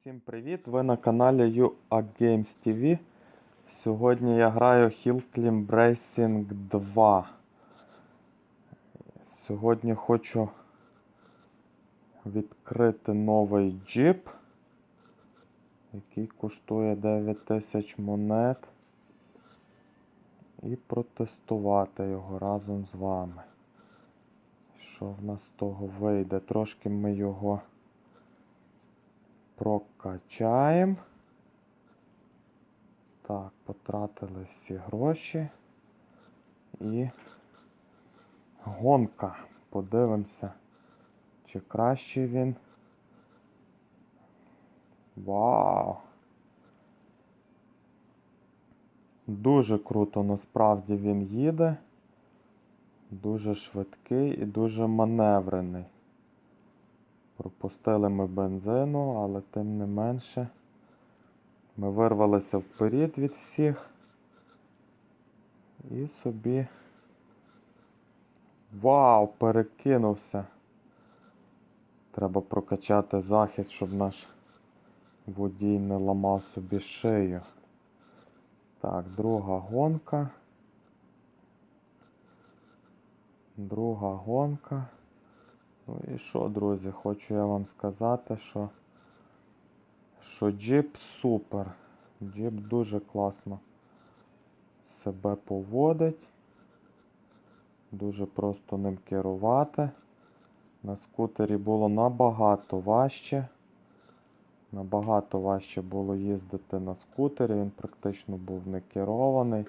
Всім привіт! Ви на каналі UA Games TV. Сьогодні я граю Hill Climb Racing 2. Сьогодні хочу відкрити новий джип, який коштує 9000 монет. І протестувати його разом з вами. Що в нас з того вийде? Трошки ми його прокачаємо. Так, потратили всі гроші. І гонка. Подивимося, чи краще він. Вау! Дуже круто насправді він їде. Дуже швидкий і дуже маневрений. Пропустили ми бензину, але тим не менше ми вирвалися вперед від всіх. І собі. Вау! Перекинувся. Треба прокачати захист, щоб наш водій не ламав собі шию. Так, друга гонка. Друга гонка. Ну і що, друзі, хочу я вам сказати, що, що джип супер. Джип дуже класно себе поводить. Дуже просто ним керувати. На скутері було набагато важче. Набагато важче було їздити на скутері, він практично був не керований.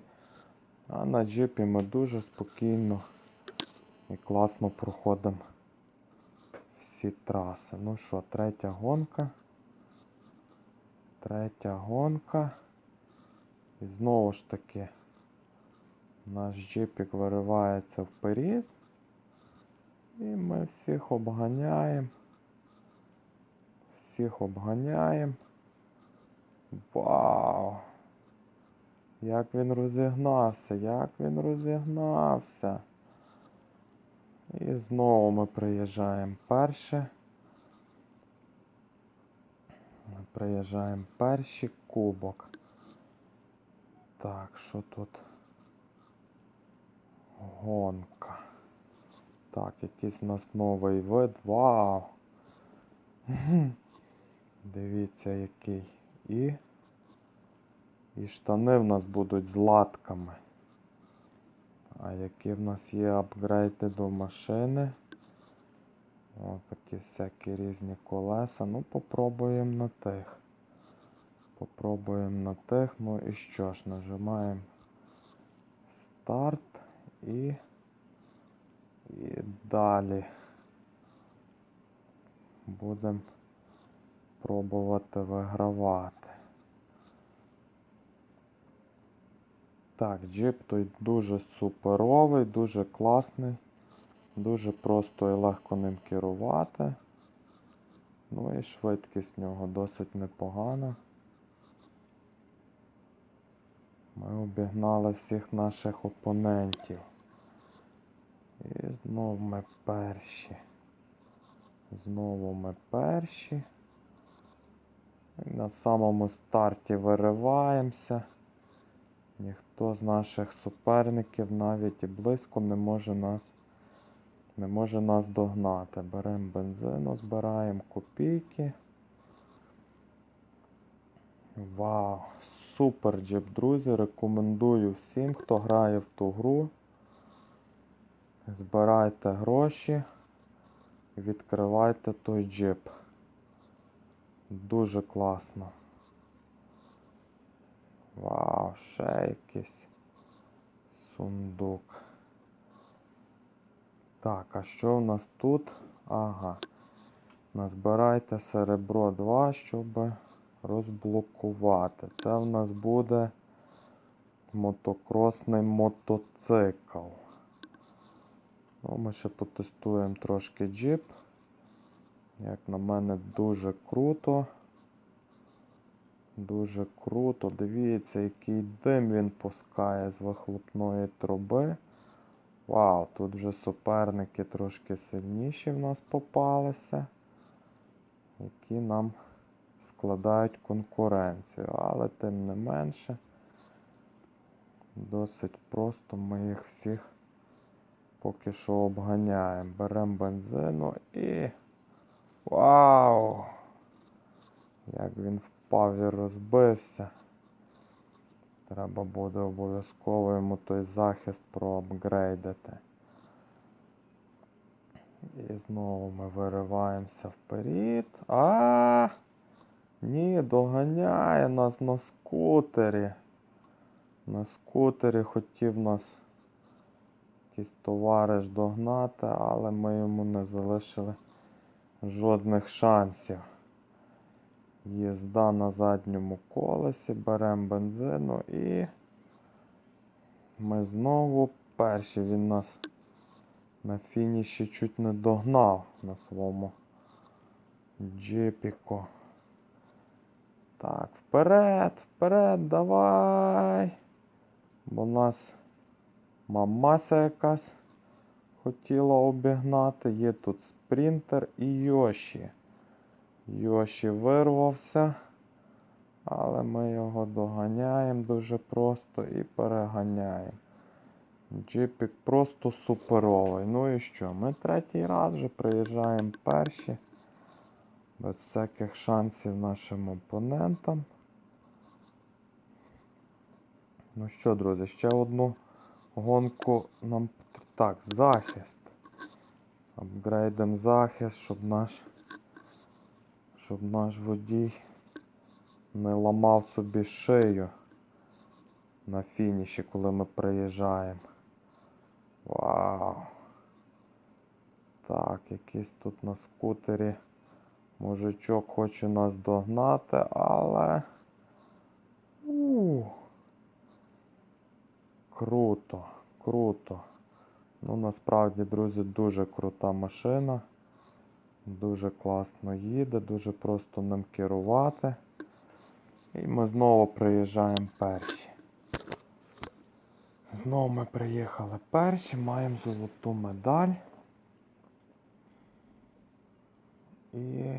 А на джипі ми дуже спокійно і класно проходимо всі траси. Ну що, третя гонка. Третя гонка. І знову ж таки наш джипік виривається вперед. І ми всіх обганяємо. Всіх обганяємо. Вау! Як він розігнався, як він розігнався. І знову ми приїжджаємо перше. Ми приїжджаємо перший кубок. Так, що тут? Гонка. Так, якийсь у нас новий вид. Вау! Дивіться, який. І. І штани в нас будуть з латками. А які в нас є апгрейди до машини? О, такі всякі різні колеса. Ну, попробуємо на тих. Попробуємо на тих. Ну і що ж, нажимаємо старт і, і далі будемо пробувати вигравати. Так, джип той дуже суперовий, дуже класний, дуже просто і легко ним керувати. Ну і швидкість в нього досить непогана. Ми обігнали всіх наших опонентів. І знову ми перші. Знову ми перші. І на самому старті вириваємося. Ніхто з наших суперників навіть і близько не може нас не може нас догнати. Беремо бензину, збираємо копійки. Вау! Супер джип, друзі! Рекомендую всім, хто грає в ту гру. Збирайте гроші, відкривайте той джип. Дуже класно. Вау, ще якийсь сундук. Так, а що в нас тут? Ага. Назбирайте серебро 2, щоб розблокувати. Це в нас буде мотокросний мотоцикл. Ну, ми ще потестуємо трошки джип. Як на мене, дуже круто. Дуже круто. Дивіться, який дим він пускає з вихлопної труби. Вау, тут вже суперники трошки сильніші в нас попалися, які нам складають конкуренцію, але тим не менше, досить просто ми їх всіх поки що обганяємо. Беремо бензину і. Вау! Як він впав і розбився. Треба буде обов'язково йому той захист проапгрейдити. І знову ми вириваємося вперед. А! Ні, доганяє нас на скутері. На скутері хотів нас якийсь товариш догнати, але ми йому не залишили жодних шансів. Їзда на задньому колесі, беремо бензину і ми знову перші. Він нас на фініші чуть не догнав на своєму джипіку. Так, вперед, вперед, давай. Бо нас мамася якась хотіла обігнати. Є тут спринтер і Йоші. Йоші вирвався, але ми його доганяємо дуже просто і переганяємо. Джипік просто суперовий. Ну і що? Ми третій раз вже приїжджаємо перші. Без всяких шансів нашим опонентам. Ну що, друзі, ще одну гонку нам Так, захист. Апгрейдимо захист, щоб наш щоб наш водій не ламав собі шию на фініші, коли ми приїжджаємо. Вау. Так, якийсь тут на скутері мужичок хоче нас догнати, але. У. Круто, круто. Ну, насправді, друзі, дуже крута машина. Дуже класно їде, дуже просто ним керувати. І ми знову приїжджаємо перші. Знову ми приїхали перші, маємо золоту медаль. І.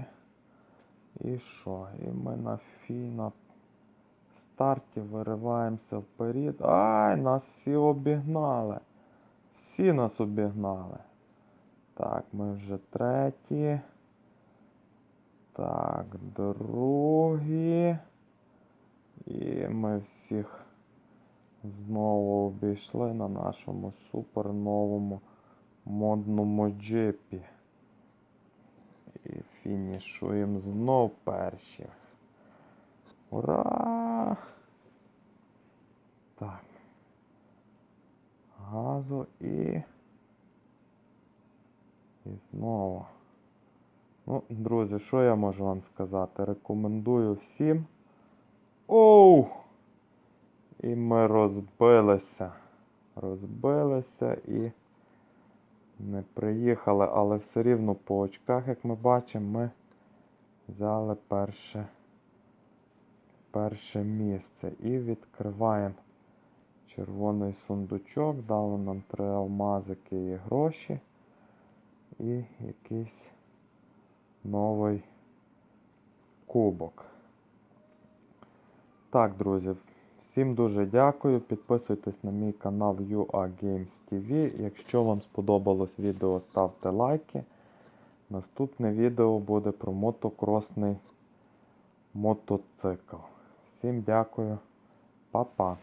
І що? І ми на фі на старті вириваємося вперед. Ай, нас всі обігнали. Всі нас обігнали. Ми вже треті. Так, другі. І ми всіх знову обійшли на нашому супер новому модному джипі. І фінішуємо знов перші. Ура! Так. Газу і. І знову. Ну, друзі, що я можу вам сказати? Рекомендую всім. Оу! І ми розбилися. Розбилися і не приїхали, але все рівно по очках, як ми бачимо, ми взяли перше, перше місце. І відкриваємо червоний сундучок. Дали нам три алмазики і гроші. І якийсь новий кубок. Так, друзі, всім дуже дякую. Підписуйтесь на мій канал UA Games TV. Якщо вам сподобалось відео, ставте лайки. Наступне відео буде про мотокросний мотоцикл. Всім дякую, Па-па.